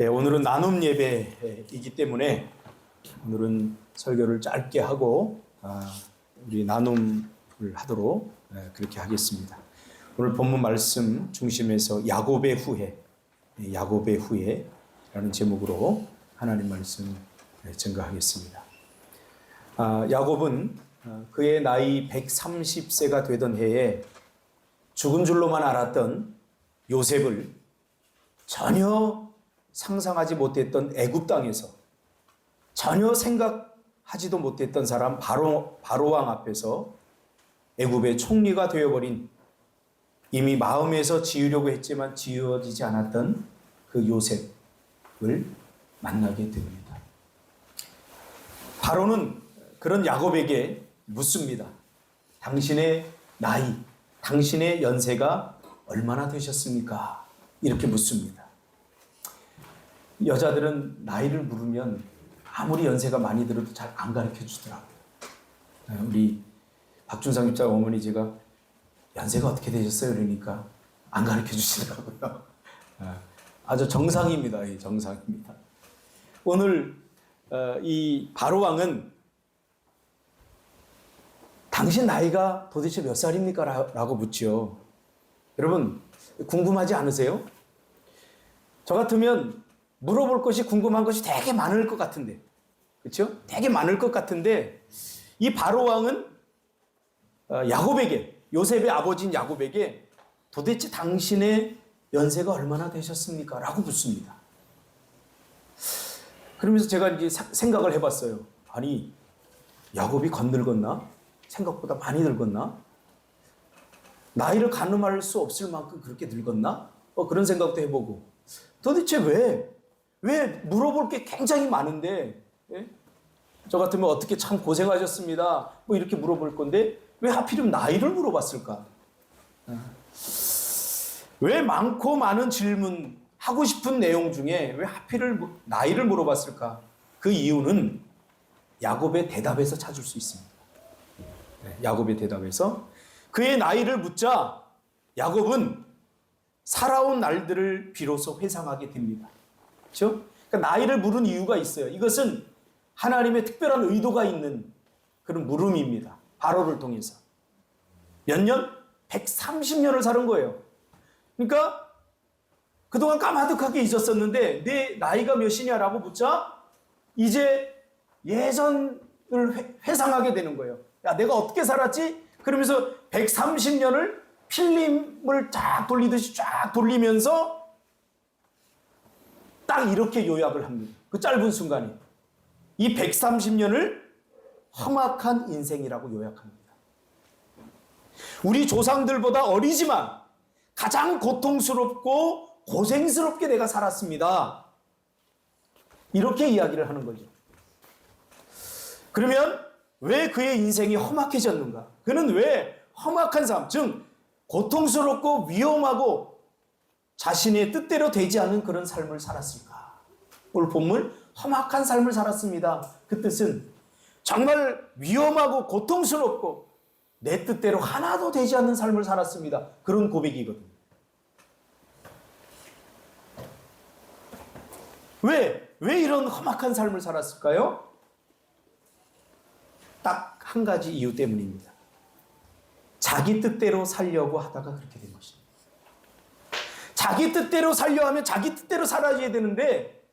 예, 오늘은 나눔 예배이기 때문에 오늘은 설교를 짧게 하고 아, 우리 나눔을 하도록 예, 그렇게 하겠습니다. 오늘 본문 말씀 중심에서 야곱의 후회, 예, 야곱의 후회라는 제목으로 하나님 말씀 예, 증거하겠습니다. 아, 야곱은 어, 그의 나이 130세가 되던 해에 죽은 줄로만 알았던 요셉을 전혀 상상하지 못했던 애굽 땅에서 전혀 생각하지도 못했던 사람 바로 바로 왕 앞에서 애굽의 총리가 되어버린 이미 마음에서 지으려고 했지만 지어지지 않았던 그 요셉을 만나게 됩니다. 바로는 그런 야곱에게 묻습니다. 당신의 나이, 당신의 연세가 얼마나 되셨습니까? 이렇게 묻습니다. 여자들은 나이를 물으면 아무리 연세가 많이 들어도 잘 안 가르쳐 주더라고요. 네, 우리 박준상 집사 어머니 제가 연세가 어떻게 되셨어요? 그러니까 안 가르쳐 주시더라고요. 네, 아주 정상입니다. 이 정상입니다. 오늘 어, 이 바로왕은 당신 나이가 도대체 몇 살입니까? 라고 묻죠. 여러분 궁금하지 않으세요? 저 같으면 물어볼 것이 궁금한 것이 되게 많을 것 같은데, 그렇죠? 되게 많을 것 같은데 이 바로 왕은 어, 야곱에게 요셉의 아버지인 야곱에게 도대체 당신의 연세가 얼마나 되셨습니까? 라고 묻습니다. 그러면서 제가 이제 사- 생각을 해봤어요. 아니 야곱이 건늙었나? 생각보다 많이 늙었나? 나이를 가늠할 수 없을 만큼 그렇게 늙었나? 어, 그런 생각도 해보고 도대체 왜? 왜 물어볼 게 굉장히 많은데 예? 저 같으면 어떻게 참 고생하셨습니다. 뭐 이렇게 물어볼 건데 왜 하필이면 나이를 물어봤을까? 아. 왜 많고 많은 질문 하고 싶은 내용 중에 왜 하필을 무- 나이를 물어봤을까? 그 이유는 야곱의 대답에서 찾을 수 있습니다. 네, 야곱의 대답에서 그의 나이를 묻자 야곱은 살아온 날들을 비로소 회상하게 됩니다. 그렇죠? 그러니까 나이를 물은 이유가 있어요. 이것은 하나님의 특별한 의도가 있는 그런 물음입니다. 바로를 통해서. 몇 년? 130년을 사는 거예요. 그러니까 그동안 까마득하게 잊었었는데 내 나이가 몇이냐라고 묻자 이제 예전을 회- 회상하게 되는 거예요. 야, 내가 어떻게 살았지? 그러면서 130년을 필름을 쫙 돌리듯이 쫙 돌리면서 딱 이렇게 요약을 합니다. 그 짧은 순간에. 이 130년을 험악한 인생이라고 요약합니다. 우리 조상들보다 어리지만 가장 고통스럽고 고생스럽게 내가 살았습니다. 이렇게 이야기를 하는 거죠. 그러면 왜 그의 인생이 험악해졌는가? 그는 왜 험악한 삶, 즉 고통스럽고 위험하고 자신의 뜻대로 되지 않은 그런 삶을 살았을까? 오늘 본문 험악한 삶을 살았습니다. 그 뜻은 정말 위험하고 고통스럽고 내 뜻대로 하나도 되지 않는 삶을 살았습니다. 그런 고백이거든요. 왜? 왜 이런 험악한 삶을 살았을까요? 딱 한 가지 이유 때문입니다. 자기 뜻대로 살려고 하다가 그렇게 된 것입니다. 자기 뜻대로 살려 하면 자기 뜻대로 살아야 되는데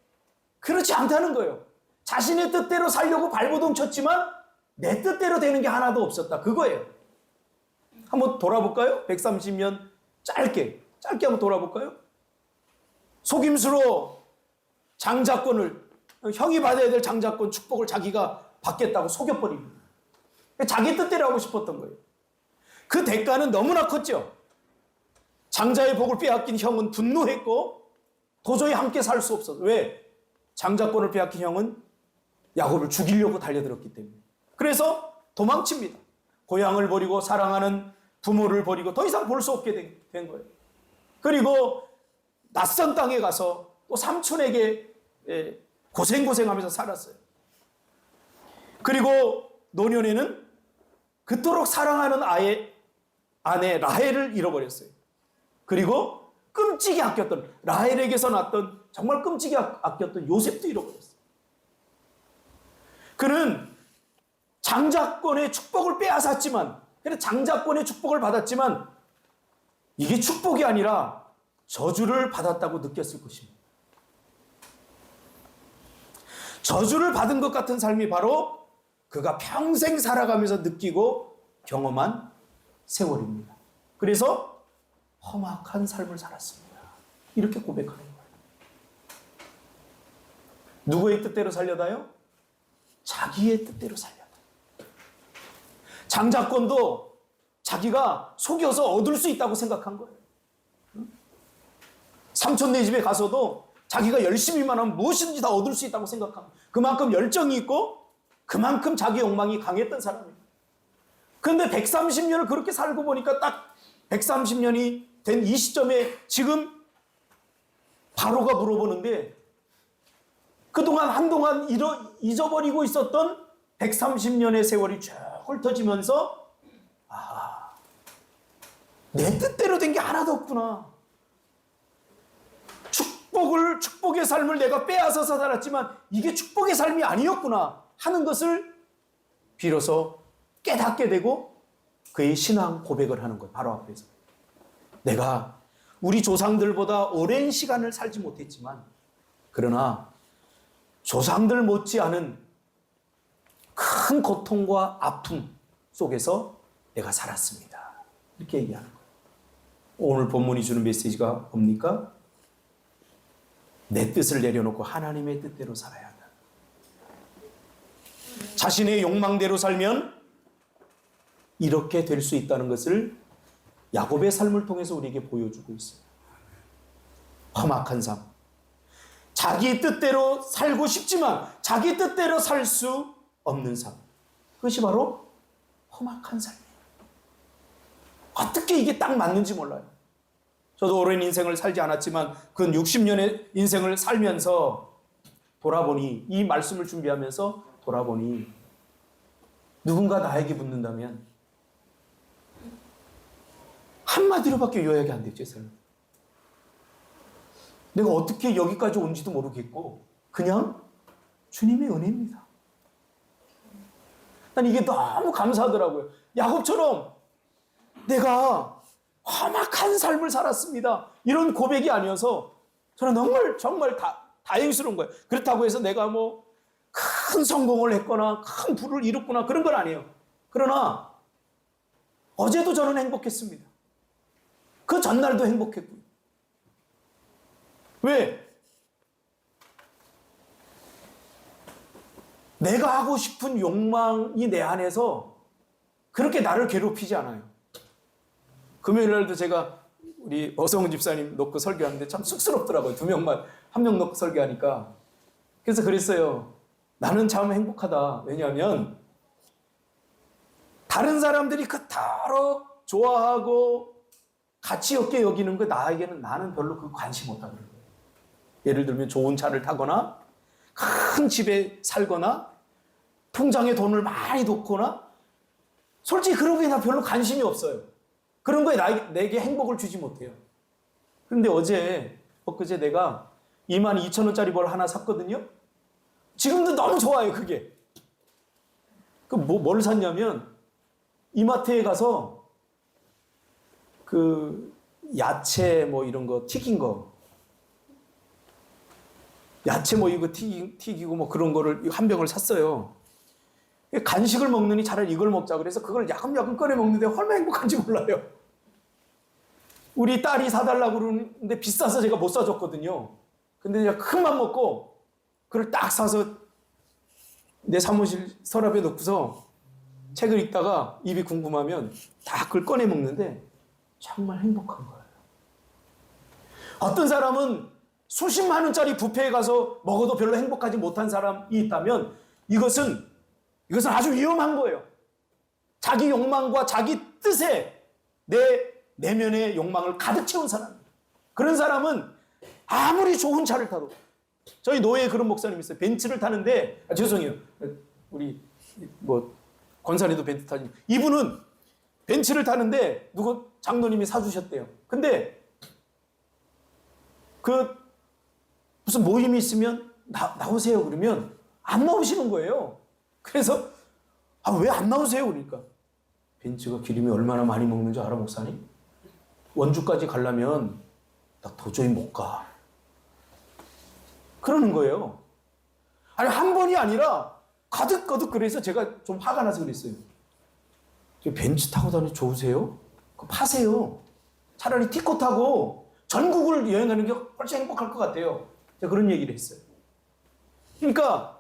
그렇지 않다는 거예요. 자신의 뜻대로 살려고 발버둥 쳤지만 내 뜻대로 되는 게 하나도 없었다. 그거예요. 한번 돌아볼까요? 130년 짧게 짧게 한번 돌아볼까요? 속임수로 장자권을 형이 받아야 될 장자권 축복을 자기가 받겠다고 속여버립니다. 자기 뜻대로 하고 싶었던 거예요. 그 대가는 너무나 컸죠. 장자의 복을 빼앗긴 형은 분노했고 도저히 함께 살 수 없었어. 왜? 장자권을 빼앗긴 형은 야곱을 죽이려고 달려들었기 때문에. 그래서 도망칩니다. 고향을 버리고 사랑하는 부모를 버리고 더 이상 볼 수 없게 된, 된 거예요. 그리고 낯선 땅에 가서 또 삼촌에게 예, 고생고생하면서 살았어요. 그리고 노년에는 그토록 사랑하는 아의 아내 라헬을 잃어버렸어요. 그리고 끔찍이 아꼈던 라헬에게서 났던 정말 끔찍이 아- 아꼈던 요셉도 잃어버렸어요. 그는 장자권의 축복을 빼앗았지만 그래 장자권의 축복을 받았지만 이게 축복이 아니라 저주를 받았다고 느꼈을 것입니다. 저주를 받은 것 같은 삶이 바로 그가 평생 살아가면서 느끼고 경험한 세월입니다. 그래서 험악한 삶을 살았습니다. 이렇게 고백하는. 누구의 뜻대로 살려다요? 자기의 뜻대로 살려다. 장자권도 자기가 속여서 얻을 수 있다고 생각한 거예요. 삼촌네 집에 가서도 자기가 열심히만 하면 무엇이든지 다 얻을 수 있다고 생각하고 그만큼 열정이 있고 그만큼 자기 욕망이 강했던 사람이에요. 그런데 130년을 그렇게 살고 보니까 딱 130년이 된 이 시점에 지금 바로가 물어보는데 그동안 한동안 잃어, 잊어버리고 있었던 130년의 세월이 쭉 훑어지면서 아, 내 뜻대로 된 게 하나도 없구나. 축복을 축복의 삶을 내가 빼앗아서 살았지만 이게 축복의 삶이 아니었구나 하는 것을 비로소 깨닫게 되고 그의 신앙 고백을 하는 것 바로 앞에서 내가 우리 조상들보다 오랜 시간을 살지 못했지만 그러나 조상들 못지않은 큰 고통과 아픔 속에서 내가 살았습니다. 이렇게 얘기하는 거예요. 오늘 본문이 주는 메시지가 뭡니까? 내 뜻을 내려놓고 하나님의 뜻대로 살아야 한다. 자신의 욕망대로 살면 이렇게 될 수 있다는 것을 야곱의 삶을 통해서 우리에게 보여주고 있어요. 험악한 삶. 자기 뜻대로 살고 싶지만 자기 뜻대로 살 수 없는 삶. 그것이 바로 험악한 삶이에요. 어떻게 이게 딱 맞는지 몰라요. 저도 오랜 인생을 살지 않았지만 그 60년의 인생을 살면서 돌아보니 이 말씀을 준비하면서 돌아보니 누군가 나에게 묻는다면 한마디로밖에 요약이 안 되죠, 저는. 내가 어떻게 여기까지 온지도 모르겠고 그냥 주님의 은혜입니다. 난 이게 너무 감사하더라고요. 야곱처럼 내가 험악한 삶을 살았습니다. 이런 고백이 아니어서 저는 정말 정말 다, 다행스러운 거예요. 그렇다고 해서 내가 뭐 큰 성공을 했거나 큰 부를 이뤘거나 그런 건 아니에요. 그러나 어제도 저는 행복했습니다. 그 전날도 행복했고요. 왜? 내가 하고 싶은 욕망이 내 안에서 그렇게 나를 괴롭히지 않아요. 금요일 날도 제가 우리 어성훈 집사님 놓고 설교하는데 참 쑥스럽더라고요. 두 명만 한 명 놓고 설교하니까. 그래서 그랬어요. 나는 참 행복하다. 왜냐하면 다른 사람들이 그토록 좋아하고 가치 없게 여기는 거 나에게는 나는 별로 그 관심 없다 그런 거예요. 예를 들면 좋은 차를 타거나 큰 집에 살거나 통장에 돈을 많이 놓거나 솔직히 그런 게나 별로 관심이 없어요. 그런 거에 나, 내게 행복을 주지 못해요. 그런데 어제, 엊그제 내가 2만 2천 원짜리 뭘 하나 샀거든요. 지금도 너무 좋아요, 그게. 그 뭐, 뭘 샀냐면, 이마트에 가서 그 야채 뭐 이런 거 튀긴 거. 야채 뭐 이거 튀기, 튀기고 뭐 그런 거를 한 병을 샀어요. 간식을 먹느니 차라리 이걸 먹자 그래서 그걸 야금야금 꺼내 먹는데 얼마나 행복한지 몰라요. 우리 딸이 사달라고 그러는데 비싸서 제가 못 사줬거든요. 근데 제가 큰맘 먹고 그걸 딱 사서 내 사무실 서랍에 넣고서 책을 읽다가 입이 궁금하면 다 그걸 꺼내 먹는데 정말 행복한 거예요. 어떤 사람은 수십만 원짜리 뷔페에 가서 먹어도 별로 행복하지 못한 사람이 있다면 이것은 이것은 아주 위험한 거예요. 자기 욕망과 자기 뜻에 내 내면의 욕망을 가득 채운 사람. 그런 사람은 아무리 좋은 차를 타도 저희 노예에 그런 목사님 있어요. 벤츠를 타는데 아, 죄송해요. 우리 뭐 권사님도 벤츠 타니 이분은 벤츠를 타는데 누구 장로님이 사주셨대요. 근데 그 무슨 모임이 있으면 나, 나오세요 그러면 안 나오시는 거예요. 그래서 아, 왜 안 나오세요? 그러니까 벤츠가 기름이 얼마나 많이 먹는 줄 알아 목사님? 원주까지 가려면 나 도저히 못 가. 그러는 거예요. 아니 한 번이 아니라 가득가득 그래서 제가 좀 화가 나서 그랬어요. 저 벤츠 타고 다니 좋으세요? 그거 파세요. 차라리 티코 타고 전국을 여행하는 게 훨씬 행복할 것 같아요. 제가 그런 얘기를 했어요. 그러니까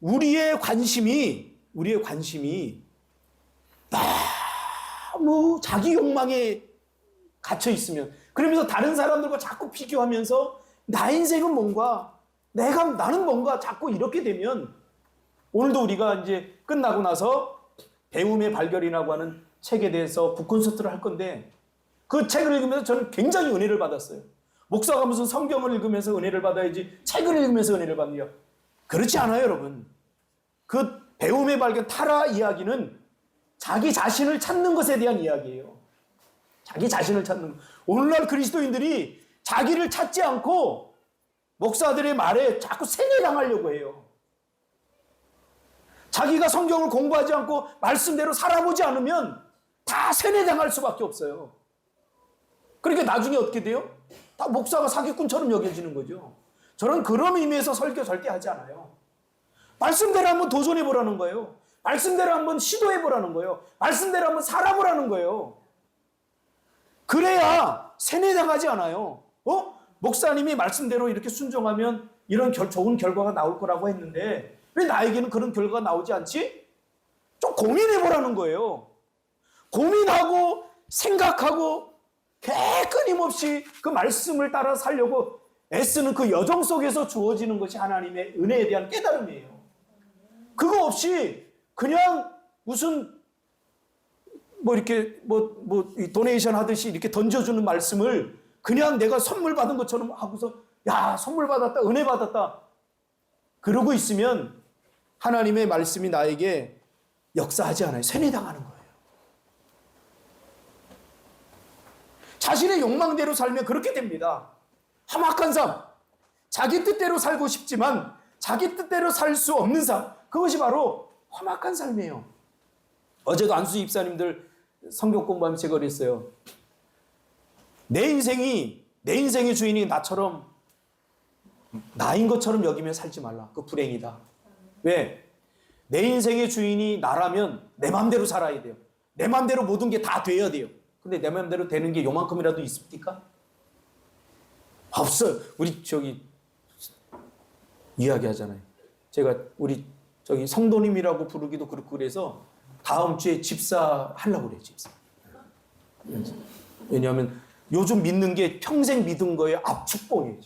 우리의 관심이 우리의 관심이 너무 자기 욕망에 갇혀 있으면 그러면서 다른 사람들과 자꾸 비교하면서 나 인생은 뭔가 내가 나는 뭔가 자꾸 이렇게 되면 오늘도 우리가 이제 끝나고 나서 배움의 발견이라고 하는 책에 대해서 북콘서트를 할 건데 그 책을 읽으면서 저는 굉장히 은혜를 받았어요. 목사가 무슨 성경을 읽으면서 은혜를 받아야지 책을 읽으면서 은혜를 받느냐. 그렇지 않아요, 여러분. 그 배움의 발견 타라 이야기는 자기 자신을 찾는 것에 대한 이야기예요. 자기 자신을 찾는 것. 오늘날 그리스도인들이 자기를 찾지 않고 목사들의 말에 자꾸 세뇌당하려고 해요. 자기가 성경을 공부하지 않고 말씀대로 살아보지 않으면 다 세뇌당할 수밖에 없어요. 그러니까 나중에 어떻게 돼요? 다 목사가 사기꾼처럼 여겨지는 거죠. 저는 그런 의미에서 설교 절대 하지 않아요. 말씀대로 한번 도전해 보라는 거예요. 말씀대로 한번 시도해 보라는 거예요. 말씀대로 한번 살아보라는 거예요. 그래야 세뇌당하지 않아요. 어? 목사님이 말씀대로 이렇게 순종하면 이런 결, 좋은 결과가 나올 거라고 했는데 왜 나에게는 그런 결과가 나오지 않지? 좀 고민해 보라는 거예요. 고민하고 생각하고 개 끊임없이 그 말씀을 따라 살려고 애쓰는 그 여정 속에서 주어지는 것이 하나님의 은혜에 대한 깨달음이에요. 그거 없이 그냥 무슨 뭐 이렇게 뭐뭐 도네이션 하듯이 이렇게 던져주는 말씀을 그냥 내가 선물 받은 것처럼 하고서 야 선물 받았다 은혜 받았다 그러고 있으면 하나님의 말씀이 나에게 역사하지 않아요 세뇌당하는 거예요. 자신의 욕망대로 살면 그렇게 됩니다. 험악한 삶, 자기 뜻대로 살고 싶지만 자기 뜻대로 살 수 없는 삶, 그것이 바로 험악한 삶이에요. 어제도 안수 입사님들 성경 공부하면서 제가 그랬어요. 내 인생이 내 인생의 주인이 나처럼 나인 것처럼 여기며 살지 말라. 그 불행이다. 왜? 내 인생의 주인이 나라면 내 마음대로 살아야 돼요. 내 마음대로 모든 게 다 돼야 돼요. 근데 내 마음대로 되는 게 요만큼이라도 있습니까? 없어요. 우리 저기 이야기하잖아요. 제가 우리 저기 성도님이라고 부르기도 그렇고 그래서 다음 주에 집사 하려고 그래요, 집사. 왜냐하면 요즘 믿는 게 평생 믿은 거에 압축봉이에요.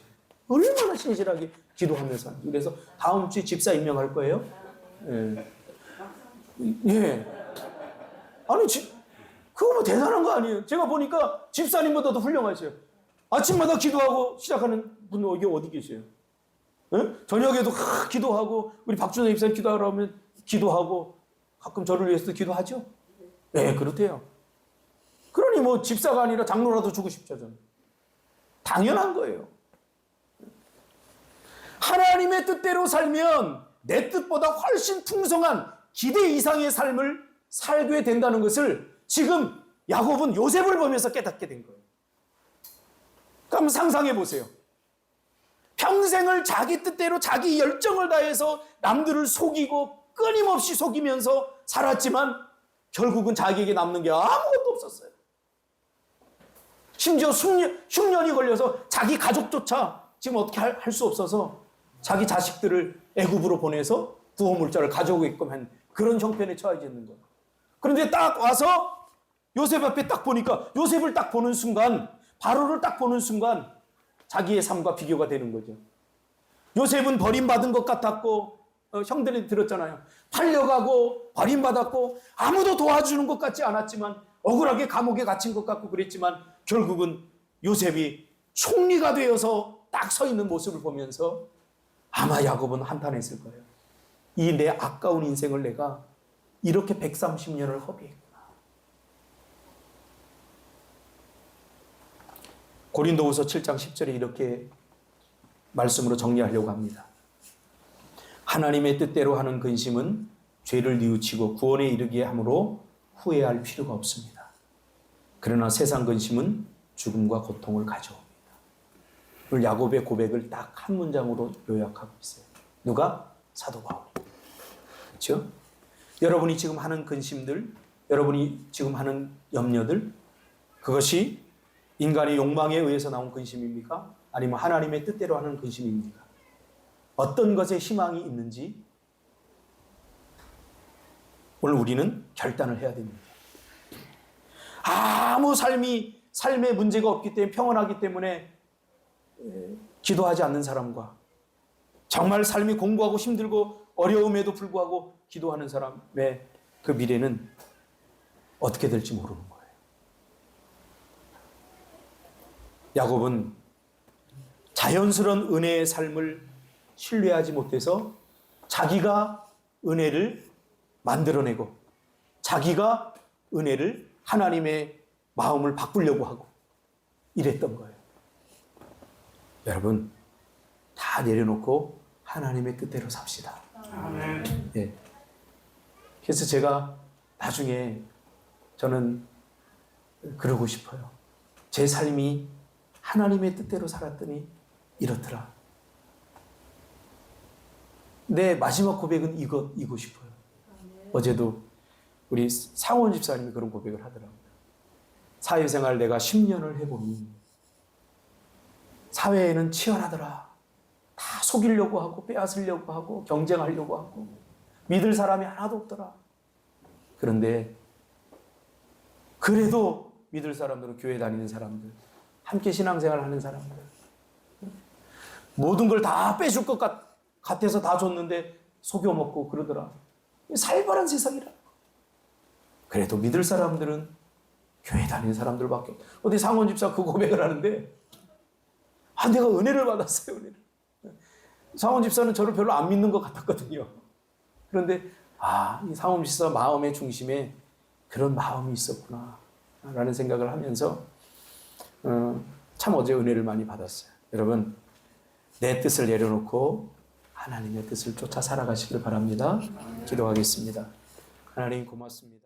얼마나 신실하게 기도하면서. 그래서 다음 주에 집사 임명할 거예요. 예. 예. 아니, 지, 그거 뭐 대단한 거 아니에요. 제가 보니까 집사님보다도 훌륭하세요. 아침마다 기도하고 시작하는 분 여기 어디 계세요? 예? 저녁에도 하, 기도하고 우리 박준호 집사님 기도하러 오면 기도하고 가끔 저를 위해서도 기도하죠. 네, 그렇대요. 그러니 뭐 집사가 아니라 장로라도 주고 싶죠, 저는. 당연한 거예요. 뜻대로 살면 내 뜻보다 훨씬 풍성한 기대 이상의 삶을 살게 된다는 것을 지금 야곱은 요셉을 보면서 깨닫게 된 거예요. 그럼 상상해 보세요. 평생을 자기 뜻대로 자기 열정을 다해서 남들을 속이고 끊임없이 속이면서 살았지만 결국은 자기에게 남는 게 아무것도 없었어요. 심지어 흉년, 흉년이 걸려서 자기 가족조차 지금 어떻게 할 수 없어서 자기 자식들을 애굽으로 보내서 구호물자를 가져오게끔 한 그런 형편에 처해져 있는 거예요. 그런데 딱 와서 요셉 앞에 딱 보니까 요셉을 딱 보는 순간 바로를 딱 보는 순간 자기의 삶과 비교가 되는 거죠. 요셉은 버림받은 것 같았고 어, 형들이 들었잖아요. 팔려가고 버림받았고 아무도 도와주는 것 같지 않았지만 억울하게 감옥에 갇힌 것 같고 그랬지만 결국은 요셉이 총리가 되어서 딱 서 있는 모습을 보면서 아마 야곱은 한탄했을 거예요. 이 내 아까운 인생을 내가 이렇게 130년을 허비했구나. 고린도후서 7장 10절에 이렇게 말씀으로 정리하려고 합니다. 하나님의 뜻대로 하는 근심은 죄를 뉘우치고 구원에 이르게 함으로 후회할 필요가 없습니다. 그러나 세상 근심은 죽음과 고통을 가져옵니다. 오늘 야곱의 고백을 딱 한 문장으로 요약하고 있어요. 누가? 사도 바울. 그렇죠? 여러분이 지금 하는 근심들, 여러분이 지금 하는 염려들, 그것이 인간의 욕망에 의해서 나온 근심입니까? 아니면 하나님의 뜻대로 하는 근심입니까? 어떤 것에 희망이 있는지 오늘 우리는 결단을 해야 됩니다. 아무 삶이 삶에 문제가 없기 때문에 평온하기 때문에 에, 기도하지 않는 사람과 정말 삶이 공부하고 힘들고 어려움에도 불구하고 기도하는 사람의 그 미래는 어떻게 될지 모르는 거예요. 야곱은 자연스러운 은혜의 삶을 신뢰하지 못해서 자기가 은혜를 만들어내고 자기가 은혜를 하나님의 마음을 바꾸려고 하고 이랬던 거예요. 여러분 다 내려놓고 하나님의 뜻대로 삽시다. 예. 그래서 제가 나중에 저는 그러고 싶어요. 제 삶이 하나님의 뜻대로 살았더니 이렇더라. 내 마지막 고백은 이거, 이고 싶어요. 어제도 우리 상원 집사님이 그런 고백을 하더라고요. 사회생활 내가 10년을 해보니 사회에는 치열하더라. 다 속이려고 하고 빼앗으려고 하고 경쟁하려고 하고 믿을 사람이 하나도 없더라. 그런데 그래도 믿을 사람들은 교회 다니는 사람들, 함께 신앙생활 하는 사람들, 모든 걸 다 빼줄 것 같, 같아서 다 줬는데 속여 먹고 그러더라. 살벌한 세상이라. 그래도 믿을 사람들은 교회 다니는 사람들밖에. 어디 상원 집사 그 고백을 하는데, 아, 내가 은혜를 받았어요, 은혜를. 상원 집사는 저를 별로 안 믿는 것 같았거든요. 그런데, 아, 이 상원 집사 마음의 중심에 그런 마음이 있었구나. 라는 생각을 하면서, 어, 참 어제 은혜를 많이 받았어요. 여러분, 내 뜻을 내려놓고 하나님의 뜻을 쫓아 살아가시길 바랍니다. 기도하겠습니다. 하나님 고맙습니다.